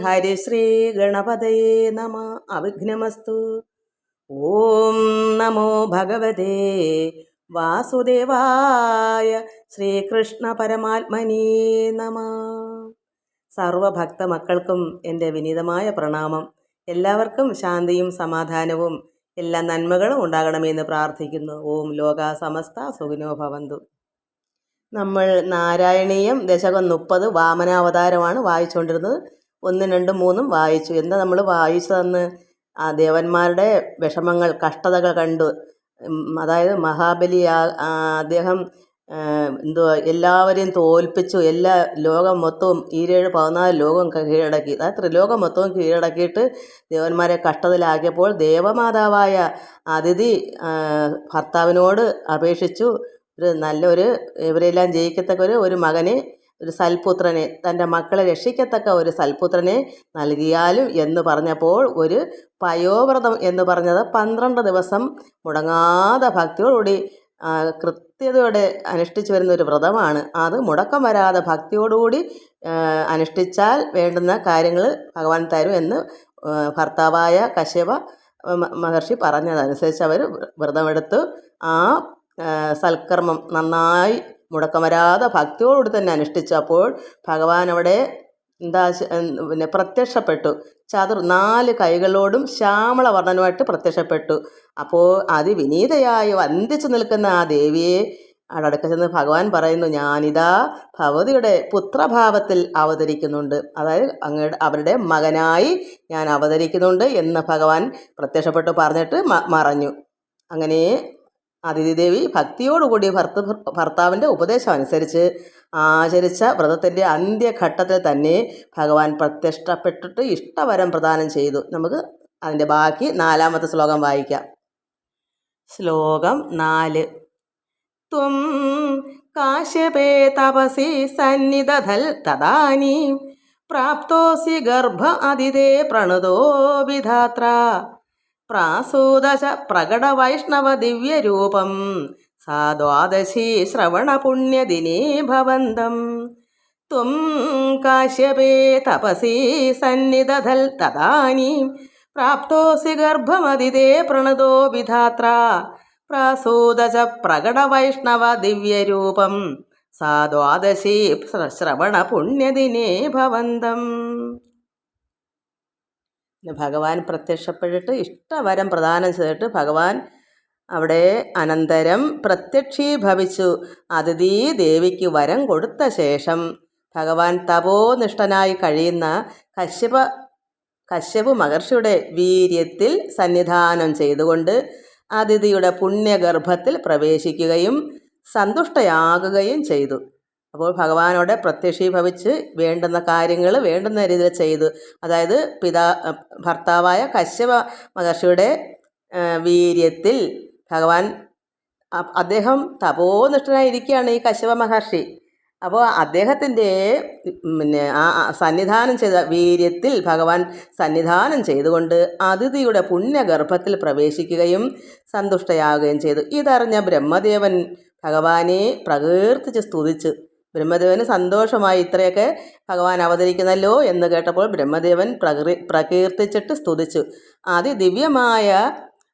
ഹരിശ്രീ ഗണപതയേ നമ. അവിഘ്നമസ്തു. ഓം നമോ ഭഗവതേ. വാസുദേവായ ശ്രീകൃഷ്ണ പരമാത്മനേ നമ. സർവഭക്ത മക്കൾക്കും എന്റെ വിനീതമായ പ്രണാമം. എല്ലാവർക്കും ശാന്തിയും സമാധാനവും എല്ലാ നന്മകളും ഉണ്ടാകണമെന്ന് പ്രാർത്ഥിക്കുന്നു. ഓം ലോക സമസ്ത സുഖിനോ ഭവന്തു. നമ്മൾ നാരായണീയം ദശകം മുപ്പത് വാമനാവതാരമാണ് വായിച്ചുകൊണ്ടിരുന്നത്. ഒന്നും രണ്ടും മൂന്നും വായിച്ചു. എന്താ നമ്മൾ വായിച്ചതെന്ന് ആ ദേവന്മാരുടെ വിഷമങ്ങൾ കഷ്ടതകൾ കണ്ടു. അതായത് മഹാബലി അദ്ദേഹം എന്തുവാ എല്ലാവരെയും തോൽപ്പിച്ചു. എല്ലാ ലോകം മൊത്തവും ഈരേഴ് പതിനാല് ലോകം കീഴടക്കി. അതായത് ത്രിലോകം മൊത്തവും കീഴടക്കിയിട്ട് ദേവന്മാരെ കഷ്ടത്തിലാക്കിയപ്പോൾ ദേവമാതാവായ അതിഥി ഭർത്താവിനോട് അപേക്ഷിച്ചു. ഒരു നല്ലൊരു ഇവരെല്ലാം ജയിക്കത്തക്ക ഒരു ഒരു മകനെ ഒരു സൽപുത്രനെ തന്റെ മക്കളെ രക്ഷിക്കത്തക്ക ഒരു സൽപുത്രനെ നൽകിയാലും എന്ന് പറഞ്ഞപ്പോൾ ഒരു പയോവ്രതം എന്ന് പറഞ്ഞത് പന്ത്രണ്ട് ദിവസം മുടങ്ങാതെ ഭക്തിയോടുകൂടി കൃത്യതയോടെ അനുഷ്ഠിച്ചു വരുന്ന ഒരു വ്രതമാണ്. അത് മുടക്കം വരാതെ ഭക്തിയോടുകൂടി അനുഷ്ഠിച്ചാൽ വേണ്ടുന്ന കാര്യങ്ങൾ ഭഗവാൻ തരും എന്ന് ഭർത്താവായ കശ്യപ മഹർഷി പറഞ്ഞതനുസരിച്ച് അവർ വ്രതമെടുത്ത്. ആ, സൽക്കർമ്മം നന്നായി മുടക്കം വരാതെ ഭക്തിയോടുകൂടി തന്നെ അനുഷ്ഠിച്ചപ്പോൾ ഭഗവാൻ അവിടെ എന്താ പിന്നെ പ്രത്യക്ഷപ്പെട്ടു. ചതുർ നാല് കൈകളോടും ശ്യാമള വർണനുമായിട്ട് പ്രത്യക്ഷപ്പെട്ടു. അപ്പോൾ അതിവിനീതയായി വന്ദിച്ചു നിൽക്കുന്ന ആ ദേവിയെ അടുക്ക ചെന്ന് ഭഗവാൻ പറയുന്നു ഞാനിതാ ഭഗവതിയുടെ പുത്രഭാവത്തിൽ അവതരിക്കുന്നുണ്ട്. അതായത് അങ്ങയുടെ അവരുടെ മകനായി ഞാൻ അവതരിക്കുന്നുണ്ട് എന്ന് ഭഗവാൻ പ്രത്യക്ഷപ്പെട്ടു പറഞ്ഞിട്ട് മറഞ്ഞു. അങ്ങനെ അതിഥിദേവി ഭക്തിയോടുകൂടി ഭർത്ത ഭർത്താവിന്റെ ഉപദേശം അനുസരിച്ച് ആചരിച്ച വ്രതത്തിന്റെ അന്ത്യഘട്ടത്തിൽ തന്നെ ഭഗവാൻ പ്രത്യക്ഷപ്പെട്ടിട്ട് ഇഷ്ടവരം പ്രദാനം ചെയ്തു. നമുക്ക് അതിന്റെ ബാക്കി നാലാമത്തെ ശ്ലോകം വായിക്കാം. ശ്ലോകം നാല്. ത്വം കാശ്യപേ തപസി സന്നിധൽ തദാനീ പ്രാപ്തോസി ഗർഭ അതിഥേ പ്രണുതോ വിധാത്ര. പ്രാസൂദശ പ്രകടവൈഷ്ണവ ദിവ്യരൂപം സാ ദ്വാദശി ശ്രവണപുണ്യദിനേ ഭവന്തം. ത്വം കാശ്യപേ തപസി സന്നിധൽ തദാനീം. പ്രാപ്തോസി ഗർഭമതിതേ പ്രണതോ വിധാത്ര. പ്രാസൂദശ പ്രകടവൈഷ്ണവ ദിവ്യരൂപം സാ ദ്വാദശി ശ്രവണ പുണ്യദിനേ ഭവന്തം. പിന്നെ ഭഗവാൻ പ്രത്യക്ഷപ്പെട്ടിട്ട് ഇഷ്ടവരം പ്രദാനം ചെയ്തിട്ട് ഭഗവാൻ അവിടെ അനന്തരം പ്രത്യക്ഷീഭവിച്ചു. അതിഥി ദേവിക്ക് വരം കൊടുത്ത ശേഷം ഭഗവാൻ തപോനിഷ്ഠനായി കഴിയുന്ന കശ്യപ കശ്യപ് മഹർഷിയുടെ വീര്യത്തിൽ സന്നിധാനം ചെയ്തുകൊണ്ട് അതിഥിയുടെ പുണ്യഗർഭത്തിൽ പ്രവേശിക്കുകയും സന്തുഷ്ടയാകുകയും ചെയ്തു. അപ്പോൾ ഭഗവാനോട് പ്രത്യക്ഷീഭവിച്ച് വേണ്ടുന്ന കാര്യങ്ങൾ വേണ്ടുന്ന രീതിയിൽ ചെയ്തു. അതായത് പിതാ ഭർത്താവായ കശ്യപ മഹർഷിയുടെ വീര്യത്തിൽ ഭഗവാൻ അദ്ദേഹം തപോനിഷ്ഠനായിരിക്കുകയാണ് ഈ കശ്യപ മഹർഷി. അപ്പോൾ അദ്ദേഹത്തിന്റെ പിന്നെ ആ സന്നിധാനം ചെയ്ത വീര്യത്തിൽ ഭഗവാൻ സന്നിധാനം ചെയ്തുകൊണ്ട് അതിഥിയുടെ പുണ്യഗർഭത്തിൽ പ്രവേശിക്കുകയും സന്തുഷ്ടയാകുകയും ചെയ്തു. ഇതറിഞ്ഞ ബ്രഹ്മദേവൻ ഭഗവാനെ പ്രകീർത്തിച്ച് സ്തുതിച്ചു ബ്രഹ്മദേവന് സന്തോഷമായി ഇത്രയൊക്കെ ഭഗവാൻ അവതരിക്കുന്നല്ലോ എന്ന് കേട്ടപ്പോൾ ബ്രഹ്മദേവൻ പ്രകൃ പ്രകീർത്തിച്ചിട്ട് സ്തുതിച്ചു. അതിദിവ്യമായ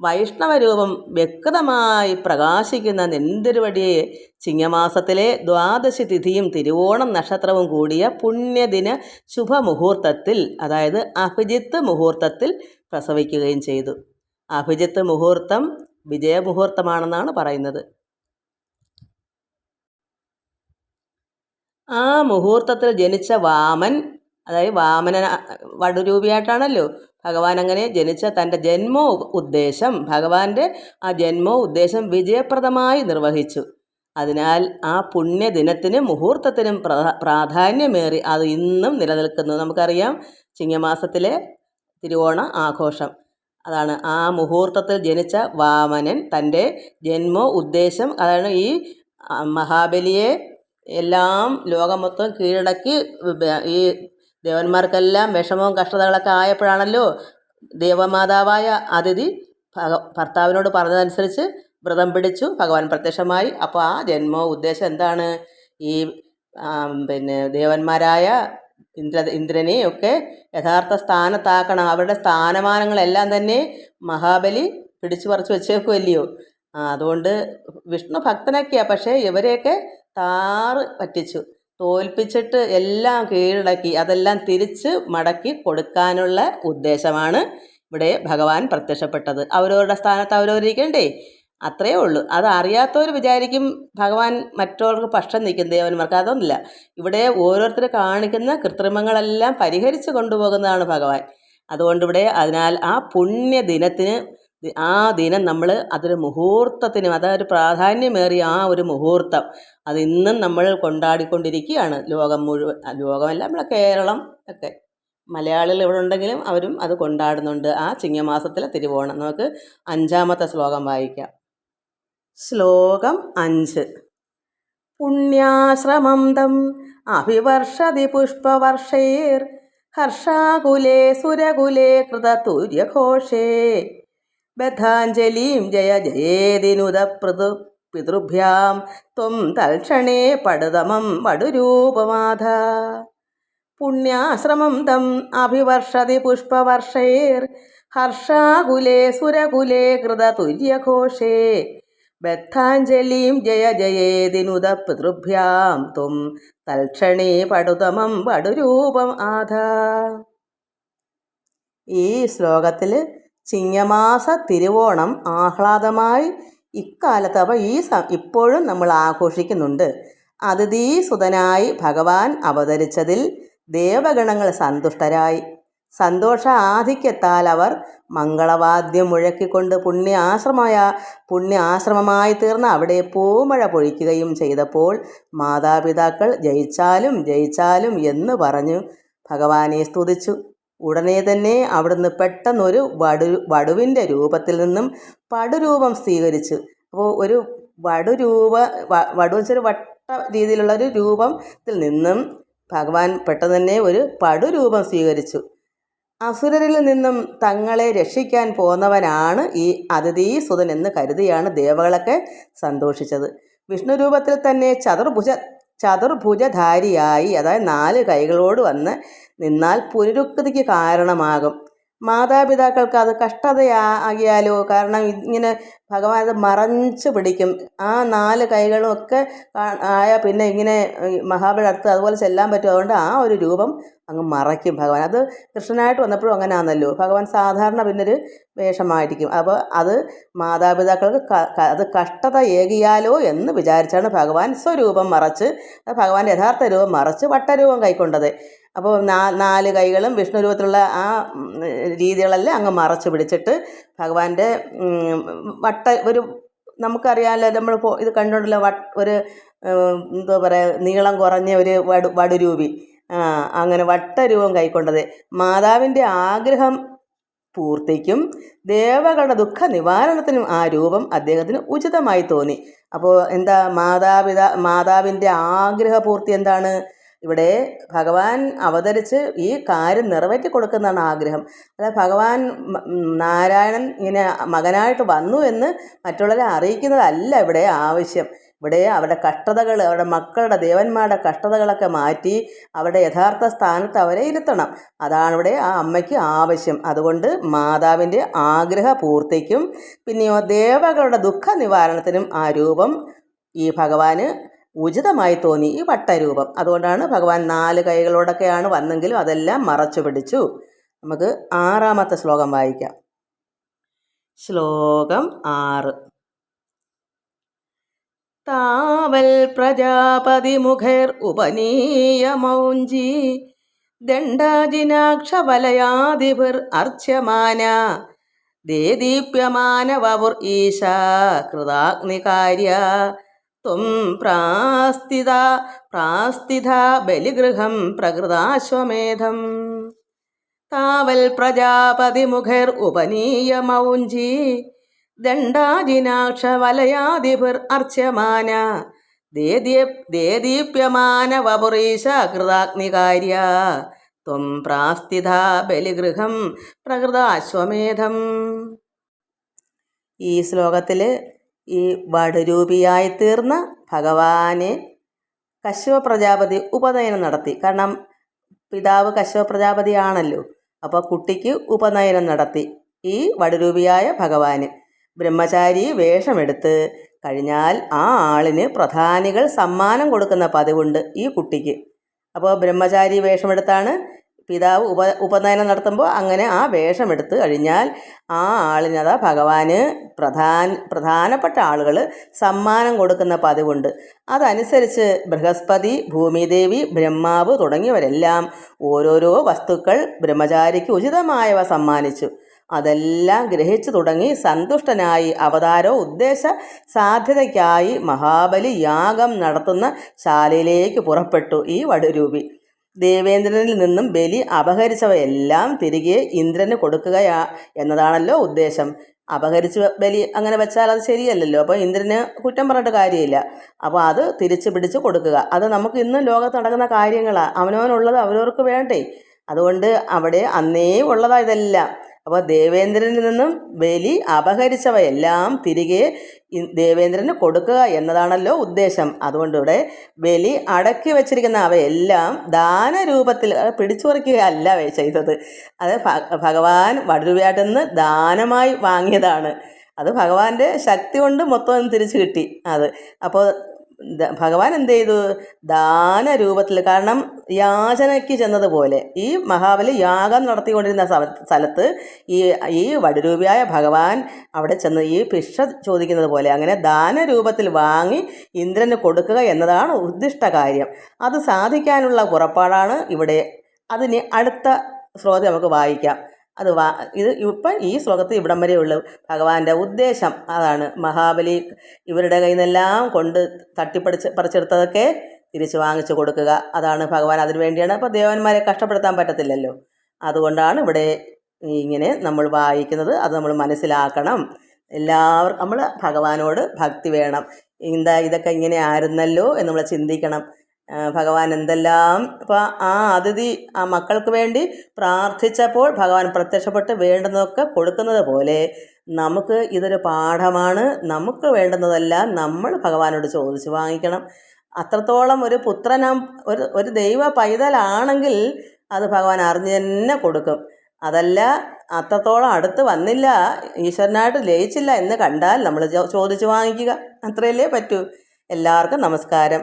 വൈഷ്ണവരൂപം വ്യക്തമായി പ്രകാശിക്കുന്ന നെന്തിരുവടിയെ ചിങ്ങമാസത്തിലെ ദ്വാദശി തിഥിയും തിരുവോണം നക്ഷത്രവും കൂടിയ പുണ്യദിന ശുഭമുഹൂർത്തത്തിൽ അതായത് അഭിജിത്ത് മുഹൂർത്തത്തിൽ പ്രസവിക്കുകയും ചെയ്തു. അഭിജിത്ത് മുഹൂർത്തം വിജയമുഹൂർത്തമാണെന്നാണ് പറയുന്നത്. ആ മുഹൂർത്തത്തിൽ ജനിച്ച വാമൻ അതായത് വാമന വടുരൂപിയായിട്ടാണല്ലോ. ഭഗവാൻ അങ്ങനെ ജനിച്ച തന്റെ ജന്മോ ഉദ്ദേശം ഭഗവാന്റെ ആ ജന്മോ ഉദ്ദേശം വിജയപ്രദമായി നിർവഹിച്ചു. അതിനാൽ ആ പുണ്യദിനത്തിനും മുഹൂർത്തത്തിനും പ്രാ- പ്രാധാന്യമേറി അത് ഇന്നും നിലനിൽക്കുന്നു. നമുക്കറിയാം ചിങ്ങമാസത്തിലെ തിരുവോണ ആഘോഷം. അതാണ് ആ മുഹൂർത്തത്തിൽ ജനിച്ച വാമനൻ തന്റെ ജന്മോ ഉദ്ദേശം അതാണ് ഈ മഹാബലിയെ എല്ലാം ലോകം മൊത്തം കീഴടക്കി ഈ ദേവന്മാർക്കെല്ലാം വിഷമവും കഷ്ടതകളൊക്കെ ആയപ്പോഴാണല്ലോ ദേവമാതാവായ അതിഥി ഭർത്താവിനോട് പറഞ്ഞതനുസരിച്ച് വ്രതം പിടിച്ചു ഭഗവാൻ പ്രത്യക്ഷമായി. അപ്പോൾ ആ ജന്മോ ഉദ്ദേശം എന്താണ്? ഈ പിന്നെ ദേവന്മാരായ ഇന്ദ്ര ഇന്ദ്രനെയൊക്കെ യഥാർത്ഥ സ്ഥാനത്താക്കണം. അവരുടെ സ്ഥാനമാനങ്ങളെല്ലാം തന്നെ മഹാബലി പിടിച്ചു പറിച്ചു വെച്ചേക്കുമല്ലയോ അതുകൊണ്ട് വിഷ്ണു ഭക്തനൊക്കെയാണ് പക്ഷേ ഇവരെയൊക്കെ താറ് പറ്റിച്ചു. തോൽപ്പിച്ചിട്ട് എല്ലാം കീഴടക്കി അതെല്ലാം തിരിച്ച് മടക്കി കൊടുക്കാനുള്ള ഉദ്ദേശമാണ് ഇവിടെ ഭഗവാൻ പ്രത്യക്ഷപ്പെട്ടത്. അവരവരുടെ സ്ഥാനത്ത് അവരവരിക്കണ്ടേ? അത്രയേ ഉള്ളൂ. അത് അറിയാത്തവർ വിചാരിക്കും ഭഗവാൻ മറ്റുള്ളവർക്ക് പക്ഷം നിൽക്കും ദേവന്മാർക്ക് അതൊന്നുമില്ല. ഇവിടെ ഓരോരുത്തർ കാണിക്കുന്ന കൃത്രിമങ്ങളെല്ലാം പരിഹരിച്ച് കൊണ്ടുപോകുന്നതാണ് ഭഗവാൻ. അതുകൊണ്ട് ഇവിടെ അതിനാൽ ആ പുണ്യ ദിനത്തിന് ദി- ആ ദിനം നമ്മൾ അതൊരു മുഹൂർത്തത്തിനും അതൊരു പ്രാധാന്യമേറിയ ആ ഒരു മുഹൂർത്തം. അത് ഇന്നും നമ്മൾ കൊണ്ടാടിക്കൊണ്ടിരിക്കുകയാണ്. ലോകം മുഴുവൻ ലോകമല്ല നമ്മളെ കേരളം ഒക്കെ. മലയാളികൾ ഇവിടെ ഉണ്ടെങ്കിലും അവരും അത് കൊണ്ടാടുന്നുണ്ട്. ആ ചിങ്ങമാസത്തിലെ തിരുവോണം. നമുക്ക് അഞ്ചാമത്തെ ശ്ലോകം വായിക്കാം. ശ്ലോകം അഞ്ച്. പുണ്യാശ്രമം തം അഭിവർഷതി പുഷ്പവർഷേർ ഹർഷാകുലേ സുരകുലേ കൃതതുര്യഘോഷേ. ബദ്ധാഞ്ജലിം ജയ ജയേതിനുത പൃതു പിതൃഭ്യാം. ത്വം തൽക്ഷണേ പടുതമം പടുരൂപമാധ പുണ്യാശ്രമം തം അഭിവർഷതി പുഷ്പവർഷൈർ. ഹർഷാകുലേ സുരകുലേ കൃതതുര്യഘോഷേ ബദ്ധാഞ്ജലിം ജയ ജയേതിനുത പിതൃഭ്യാം ത്വം തൽക്ഷണേ പടുതമം പടുരൂപം ആധ ഈ ശ്ലോകത്തിൽ ചിങ്ങമാസ തിരുവോണം ആഹ്ലാദമായി ഇക്കാലത്ത് അപ്പോൾ ഈ ഇപ്പോഴും നമ്മൾ ആഘോഷിക്കുന്നുണ്ട്. അതിഥീസുതനായി ഭഗവാൻ അവതരിച്ചതിൽ ദേവഗണങ്ങൾ സന്തുഷ്ടരായി. സന്തോഷ ആധിക്യത്താൽ അവർ മംഗളവാദ്യം മുഴക്കിക്കൊണ്ട് പുണ്യ ആശ്രമമായ പുണ്യ ആശ്രമമായി തീർന്ന അവിടെ പൂമഴ പൊഴിക്കുകയും ചെയ്തപ്പോൾ മാതാപിതാക്കൾ ജയിച്ചാലും ജയിച്ചാലും എന്ന് പറഞ്ഞു ഭഗവാനെ സ്തുതിച്ചു. ഉടനെ തന്നെ അവിടുന്ന് പെട്ടെന്നൊരു വടു വടുവിന്റെ രൂപത്തിൽ നിന്നും പടുരൂപം സ്വീകരിച്ചു. അപ്പോൾ ഒരു വടുരൂപ വടു വെച്ചൊരു വട്ട രീതിയിലുള്ള ഒരു രൂപത്തിൽ നിന്നും ഭഗവാൻ പെട്ടെന്ന് തന്നെ ഒരു പടുരൂപം സ്വീകരിച്ചു. അസുരരിൽ നിന്നും തങ്ങളെ രക്ഷിക്കാൻ പോന്നവനാണ് ഈ അതിഥീസുതൻ എന്ന് കരുതിയാണ് ദേവകളൊക്കെ സന്തോഷിച്ചത്. വിഷ്ണു രൂപത്തിൽ തന്നെ ചതുർഭുജ ചതുർഭുജധാരിയായി അതായത് നാല് കൈകളോട് വന്ന് നിന്നാൽ പുനരുക്തിക്ക് കാരണമാകും. മാതാപിതാക്കൾക്ക് അത് കഷ്ടതയാകിയാലോ കാരണം ഇങ്ങനെ ഭഗവാൻ അത് മറഞ്ഞ് പിടിക്കും. ആ നാല് കൈകളും ഒക്കെ ആയാൽ പിന്നെ ഇങ്ങനെ മഹാബലി അടുത്ത് അതുപോലെ ചെല്ലാൻ പറ്റും. അതുകൊണ്ട് ആ ഒരു രൂപം അങ്ങ് മറയ്ക്കും ഭഗവാൻ. അത് കൃഷ്ണനായിട്ട് വന്നപ്പോഴും അങ്ങനെ ആണല്ലോ ഭഗവാൻ സാധാരണ പിന്നൊരു വേഷമായിരിക്കും. അപ്പോൾ അത് മാതാപിതാക്കൾക്ക് അത് കഷ്ടത ഏകിയാലോ എന്ന് വിചാരിച്ചാണ് ഭഗവാൻ സ്വരൂപം മറച്ച് ഭഗവാൻ യഥാർത്ഥ രൂപം മറച്ച് വട്ടരൂപം കൈക്കൊണ്ടത്. അപ്പോൾ നാ നാല് കൈകളും വിഷ്ണു രൂപത്തിലുള്ള ആ രീതികളെല്ലാം അങ്ങ് മറച്ചു പിടിച്ചിട്ട് ഭഗവാന്റെ വട്ട ഒരു നമുക്കറിയാമല്ലോ നമ്മൾ ഇത് കണ്ടുകൊണ്ടല്ലോ വട്ട് ഒരു എന്താ പറയുക നീളം കുറഞ്ഞ ഒരു വടു വടുരൂപി. അങ്ങനെ വട്ടരൂപം കൈക്കൊണ്ടത്. മാതാവിന്റെ ആഗ്രഹം പൂർത്തിക്കും ദേവകളുടെ ദുഃഖ നിവാരണത്തിനും ആ രൂപം അദ്ദേഹത്തിന് ഉചിതമായി തോന്നി. അപ്പോൾ എന്താ മാതാപിതാ മാതാവിന്റെ ആഗ്രഹപൂർത്തി എന്താണ്? ഇവിടെ ഭഗവാൻ അവതരിച്ച് ഈ കാര്യം നിറവേറ്റി കൊടുക്കുന്നതാണ് ആഗ്രഹം. അതായത് ഭഗവാൻ നാരായണൻ ഇങ്ങനെ മകനായിട്ട് വന്നു എന്ന് മറ്റുള്ളവരെ അറിയിക്കുന്നതല്ല ഇവിടെ ആവശ്യം. ഇവിടെ അവരുടെ കഷ്ടതകൾ അവരുടെ മക്കളുടെ ദേവന്മാരുടെ കഷ്ടതകളൊക്കെ മാറ്റി അവരുടെ യഥാർത്ഥ സ്ഥാനത്ത് അവരെ ഇരുത്തണം. അതാണ് ഇവിടെ ആ അമ്മയ്ക്ക് ആവശ്യം. അതുകൊണ്ട് മാതാവിന്റെ ആഗ്രഹ പൂർത്തിക്കും പിന്നെയോ ദേവകളുടെ ദുഃഖ നിവാരണത്തിനും ആ രൂപം ഈ ഭഗവാന് ഉചിതമായി തോന്നി ഈ വട്ടരൂപം. അതുകൊണ്ടാണ് ഭഗവാൻ നാല് കൈകളോടൊക്കെയാണ് വന്നെങ്കിലും അതെല്ലാം മറച്ചു പിടിച്ചു. നമുക്ക് ആറാമത്തെ ശ്ലോകം വായിക്കാം. ശ്ലോകം ആറ്. താവൽ പ്രജാപതി മുഖേർ ഉപനീയമൗഞ്ചി ദണ്ഡാജിനാക്ഷവലയാദിഭിർ അർച്യമാന ദേദീപ്യമാനവപുർ ഈശ കൃതാഗ്നികാര്യ ത്വം പ്രാസ്ഥിത പ്രാസ്ഥിത ബലിഗൃഹം പ്രകൃതാശ്വമേധം താവൽ പ്രജാപതിമുഖർ ഉപനീയ മൗഞ്ചി ദണ്ഡാജിനാക്ഷ വലയാധിപർ അർച്ചമാന ദേദീപ്യമാന വപുറീശ കൃതാഗ്നികാര്യ ത്വം പ്രാസ്ഥിത ബലിഗൃഹം പ്രകൃതാശ്വമേധം ഈ ശ്ലോകത്തിൽ ഈ വടുരൂപിയായി തീർന്ന ഭഗവാനെ കശ്യപ പ്രജാപതി ഉപനയനം നടത്തി. കാരണം പിതാവ് കശ്യപ പ്രജാപതിയാണല്ലോ അപ്പോൾ കുട്ടിക്ക് ഉപനയനം നടത്തി ഈ വടുരൂപിയായ ഭഗവാന്. ബ്രഹ്മചാരി വേഷമെടുത്ത് കഴിഞ്ഞാൽ ആ ആളിന് പ്രധാനികൾ സമ്മാനം കൊടുക്കുന്ന പതിവുണ്ട് ഈ കുട്ടിക്ക്. അപ്പോൾ ബ്രഹ്മചാരി വേഷമെടുത്താണ് പിതാവ് ഉപ ഉപനയനം നടത്തുമ്പോൾ അങ്ങനെ ആ വേഷമെടുത്ത് കഴിഞ്ഞാൽ ആ ആളിനതാ ഭഗവാന് പ്രധാന പ്രധാനപ്പെട്ട ആളുകൾ സമ്മാനം കൊടുക്കുന്ന പതിവുണ്ട്. അതനുസരിച്ച് ബൃഹസ്പതി ഭൂമിദേവി ബ്രഹ്മാവ് തുടങ്ങിയവരെല്ലാം ഓരോരോ വസ്തുക്കൾ ബ്രഹ്മചാരിക്ക് ഉചിതമായവ സമ്മാനിച്ചു. അതെല്ലാം ഗ്രഹിച്ചു തുടങ്ങി സന്തുഷ്ടനായി അവതാരോ ഉദ്ദേശ സാധ്യതയ്ക്കായി മഹാബലി യാഗം നടത്തുന്ന ശാലയിലേക്ക് പുറപ്പെട്ടു ഈ വടുരൂപി. ദേവേന്ദ്രനിൽ നിന്നും ബലി അപഹരിച്ചവയെല്ലാം തിരികെ ഇന്ദ്രന് കൊടുക്കുക എന്നതാണല്ലോ ഉദ്ദേശം. അപഹരിച്ച് ബലി അങ്ങനെ വെച്ചാൽ അത് ശരിയല്ലല്ലോ. അപ്പോൾ ഇന്ദ്രന് കുറ്റം പറഞ്ഞിട്ട് കാര്യമില്ല. അപ്പോൾ അത് തിരിച്ചു പിടിച്ച് കൊടുക്കുക. അത് നമുക്ക് ഇന്ന് ലോകത്ത് നടക്കുന്ന കാര്യങ്ങളാണ് അവനവനുള്ളത് അവരവർക്ക് വേണ്ടേ. അതുകൊണ്ട് അവിടെ അന്നേ ഉള്ളതാണ് ഇതെല്ലാം. അപ്പോൾ ദേവേന്ദ്രനിൽ നിന്നും ബലി അപഹരിച്ചവയെല്ലാം തിരികെ ദേവേന്ദ്രന് കൊടുക്കുക എന്നതാണല്ലോ ഉദ്ദേശം. അതുകൊണ്ട് ഇവിടെ ബലി അടക്കി വച്ചിരിക്കുന്ന അവയെല്ലാം ദാനരൂപത്തിൽ പിടിച്ചുപറിക്കുകയല്ല ചെയ്തത്. അത് ഭഗവാൻ വടുരൂപയാട്ടിൽ നിന്ന് ദാനമായി വാങ്ങിയതാണ്. അത് ഭഗവാന്റെ ശക്തി കൊണ്ട് മൊത്തം തിരിച്ചു കിട്ടി. അത് അപ്പോൾ ഭഗവാൻ എന്ത് ചെയ്തു? ദാനരൂപത്തിൽ കാരണം യാചനയ്ക്ക് ചെന്നതുപോലെ ഈ മഹാബലി യാഗം നടത്തിക്കൊണ്ടിരുന്ന സ്ഥലത്ത് ഈ ഈ വടുരൂപിയായ ഭഗവാൻ അവിടെ ചെന്ന് ഈ ഭിക്ഷ ചോദിക്കുന്നത് പോലെ അങ്ങനെ ദാനരൂപത്തിൽ വാങ്ങി ഇന്ദ്രന് കൊടുക്കുക എന്നതാണ് ഉദ്ദിഷ്ട കാര്യം. അത് സാധിക്കാനുള്ള പുറപ്പാടാണ് ഇവിടെ. അതിന് അടുത്ത ശ്ലോകം നമുക്ക് വായിക്കാം. അത് വാ ഇത് ഇപ്പം ഈ ശ്ലോകത്ത് ഇവിടം വരെ ഉള്ളു. ഭഗവാന്റെ ഉദ്ദേശം അതാണ്. മഹാബലി ഇവരുടെ കയ്യിൽ നിന്നെല്ലാം കൊണ്ട് തട്ടിപ്പടിച്ച് പറിച്ചെടുത്തതൊക്കെ തിരിച്ച് വാങ്ങിച്ചു കൊടുക്കുക. അതാണ് ഭഗവാൻ അതിനു വേണ്ടിയാണ്. അപ്പോൾ ദേവന്മാരെ കഷ്ടപ്പെടുത്താൻ പറ്റത്തില്ലല്ലോ. അതുകൊണ്ടാണ് ഇവിടെ ഇങ്ങനെ നമ്മൾ വായിക്കുന്നത്. അത് നമ്മൾ മനസ്സിലാക്കണം. എല്ലാവർക്കും നമ്മൾ ഭഗവാനോട് ഭക്തി വേണം. എന്താ ഇതൊക്കെ ഇങ്ങനെ ആയിരുന്നല്ലോ എന്ന് നമ്മൾ ചിന്തിക്കണം. ഭഗവാൻ എന്തെല്ലാം ഇപ്പോൾ ആ അതിഥി ആ മക്കൾക്ക് വേണ്ടി പ്രാർത്ഥിച്ചപ്പോൾ ഭഗവാൻ പ്രത്യക്ഷപ്പെട്ട് വേണ്ടുന്നതൊക്കെ കൊടുക്കുന്നത് പോലെ നമുക്ക് ഇതൊരു പാഠമാണ്. നമുക്ക് വേണ്ടുന്നതെല്ലാം നമ്മൾ ഭഗവാനോട് ചോദിച്ച് വാങ്ങിക്കണം. അത്രത്തോളം ഒരു പുത്രനാം ഒരു ഒരു ദൈവ പൈതലാണെങ്കിൽ അത് ഭഗവാൻ അറിഞ്ഞ് തന്നെ കൊടുക്കും. അതല്ല അത്രത്തോളം അടുത്ത് വന്നില്ല ഈശ്വരനായിട്ട് ലയിച്ചില്ല എന്ന് കണ്ടാൽ നമ്മൾ ചോദിച്ച് വാങ്ങിക്കുക. അത്രയല്ലേ പറ്റൂ. എല്ലാവർക്കും നമസ്കാരം.